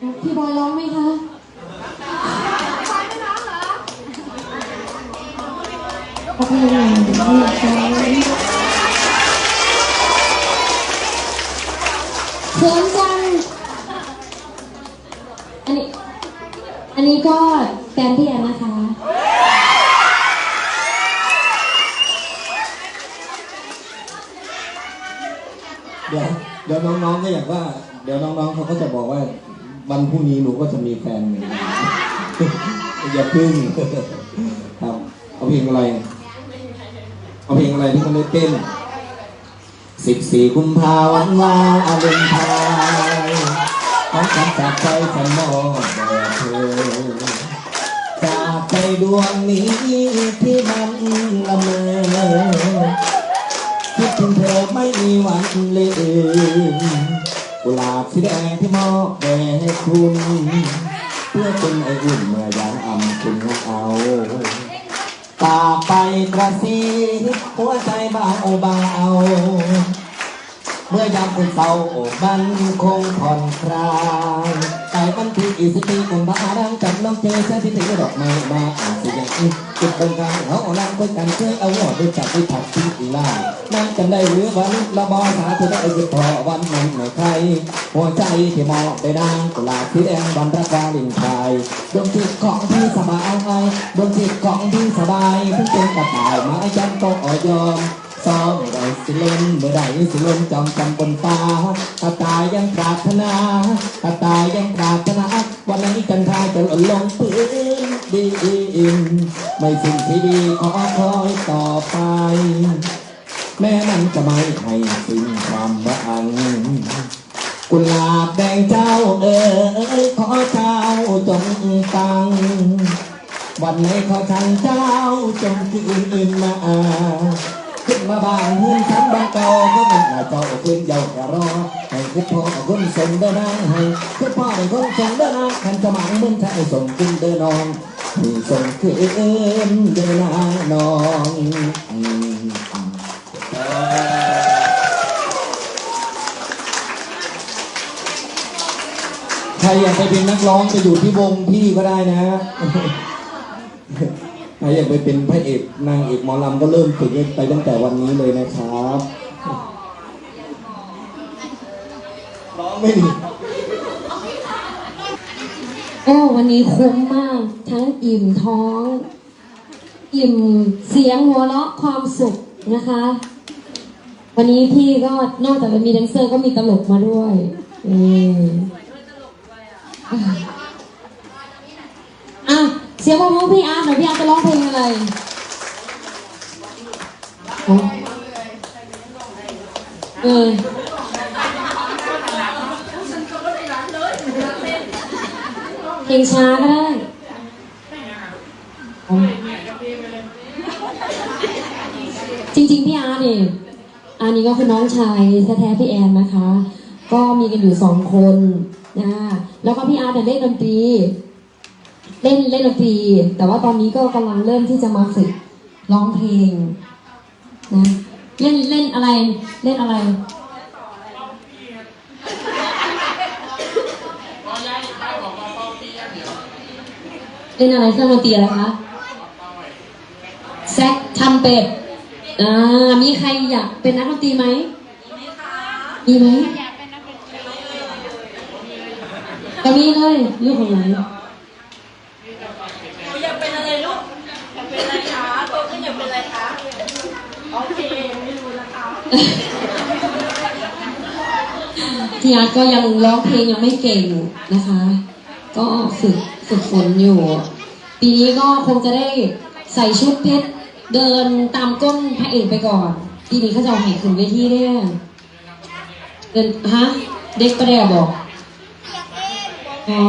พี่บอยร้องไหมคะขอบคุณค่ะเขินจังอันนี้ อันนี้ก็แฟนพี่แอนนะคะเดี๋ยวเดี๋ยวน้องๆก็อยากว่า เดี๋ยวน้องๆเขาก็จะบอกว่า วันพรุ่งนี้หนูก็จะมีแฟนเหมือนกันอย่าพึ่งครับเอาเพลงอะไร เอาเพลงอะไรที่มันได้เต้นสิบสี่กุมภาวันวาอารมณ์พายของฉันจากใจฉันมองแด่เธอจากใจดวงนี้ที่มันละเมอคิดถึงเธอไม่มีวันลืม กุหลาบสีแดงที่มอบแด่ให้คุณ เพื่อเป็นไออุ่นเมื่อยามอ่ำคุณเอาตาไปกระซีหัวใจเบาเบาเมื่อยามคุณเศร้ามันคงผ่อนคลายแต่วันที่อีสิบปีกุมภาพันธ์กับน้องเจอแค่ที่ถือดอกไม้มาอ่านสิอย่าง จุดตรงกลางเขาเอาลังคุยกันเคยเอาหัวด้วยจับด้วยผักที่อีลานั่งกันได้หรือวันละบอสาธุได้คือพอวันนั้นไม่ใครหัวใจที่มองไปนางกุหลาบสีแดงวันรักวาลินไทยดวงจิตของพี่สบายดวงจิตของพี่สบายเพิ่งเป็นกระต่ายไม้จันโตอ่อยอมซ้อมเมื่อใดสิเล่นเมื่อใดสิเล่นจอมจำบนฟ้ากระต่ายยังปรารถนากระต่ายยังปรารถนาวันนี้กันทายจะหล่นลงพื้นดิน ไม่สิ่งที่ดีขอคอยต่อไป แม้มันจะไม่ให้สิ้นความหวังกุหลาบแดงเจ้าเอ๋ยขอเจ้าจงฟัง วันไหนขอฉันเจ้าจงคืนมาขึ้นมาบานเฮือนฉันบางเก่าก็มันหน้าเจ้าขึ้นเยาวแก่รอให้คุณพ่อคุณส่งเดินนางให้คุณพ่อเป็นคนส่งเดินนางขันจะหมังมึงใช้ส่งคุณเดินนอง ส่งคืนเดินนางนองอืมใครอยากไปเป็นนักร้องไปอยู่ที่วงพี่ก็ได้นะใครอยากไปเป็นพระเอกนางเอกหมอลำก็เริ่มฝึกไปตั้งแต่วันนี้เลยนะครับร้องไม่ดี โอ้วันนี้คุ้มมาก ทั้งอิ่มท้อง อิ่มเสียงหัวเราะความสุขนะคะ วันนี้พี่ก็นอกจากจะมีแดนเซอร์ก็มีตลกมาด้วยนี่อะเสียงปรบมือพี่อาร์ตหน่อยพี่อาร์ตจะร้องเพลงอะไรอ๋อเออ เพลงช้าก็ได้จริงๆพี่อาร์นี่อาร์นี่ก็คือน้องชายแท้ๆพี่แอนนะคะ ก็มีกันอยู่สองคนนะแล้วก็พี่อาร์เนี่ยเล่นดนตรี เล่นเล่นดนตรี แต่ว่าตอนนี้ก็กำลังเริ่มที่จะมาฝึกร้องเพลงนะเล่นเล่นอะไรเล่นอะไร เล่นอะไรเครื่องดนตรีอะไรคะแซกทัมเป็ดอ่ามีใครอยากเป็นนักดนตรีไหมมีไหมก็มีเลยลูกของไหนหนูอยากเป็นอะไรลูกอยากเป็นอะไรคะโตขึ้นอยากเป็นอะไรคะโอเคไม่รู้นะคะพี่อาร์ตก็ยังร้องเพลงยังไม่เก่งนะคะ ก็ฝึก ฝึกฝนอยู่ ปีนี้ก็คงจะได้ใส่ชุดเพชรเดินตามก้นพระเอกไปก่อน ปีนี้เขาจะเอาแห่ขึ้นเวทีเนี่ยเดินฮะเด็กประเดี๋ยวบอกอ๋อ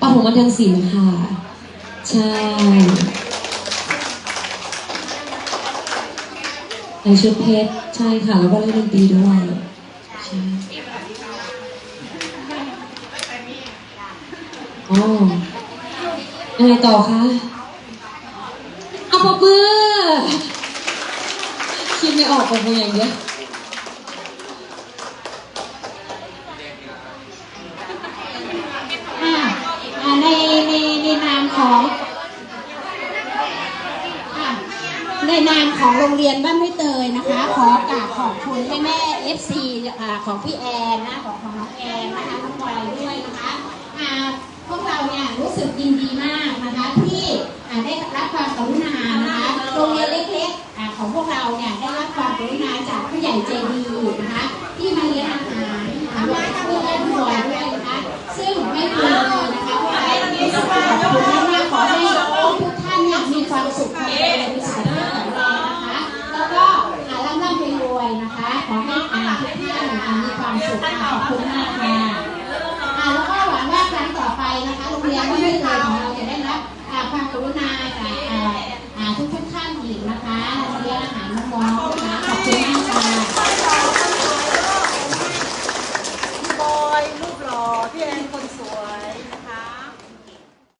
ปฐมบันเทิงศิลป์ค่ะ ใช่ใส่ชุดเพชรใช่ค่ะ แล้วก็เล่นดนตรีด้วย ใช่ อ๋อยังไงต่อคะเอาปรบมือคิดไม่ออกปรบมืออย่างเดียวของอะในนามของโรงเรียนบ้านห้วยเตยนะคะ ขอกราบขอบคุณแม่แม่เอฟซีของพี่แอนนะของของน้องแอนนะคะน้องบอยด้วยนะคะอ่า พวกเราเนี่ยรู้สึกยินดีมากนะคะที่อ่าได้รับความกรุณานะคะโรงเรียนเล็กๆอ่าของพวกเราเนี่ยได้รับความกรุณาจากผู้ใหญ่ใจดีนะคะที่มาเลี้ยงอาหารนะคะมาเพื่อแอนบอยด้วยนะคะซึ่งไม่เคยเลยนะคะพวกเรารู้สึกขอบคุณมากๆขอให้ทุกท่านเนี่ยมีความสุขความเจริญมีสุขภาพแข็งแรงนะคะแล้วก็อ่าร่ำร่ำรวยๆนะคะขอให้อ่าทุกท่านอ่ามีความสุขค่ะขอบคุณมากค่ะอ่าแล้วก็ นะคะโรงเรียนที่ไม่เคยของเราจะได้รับความกรุณาจากอ่ทุกทุกๆท่านอีกนะคะเรียนอาหารน้อง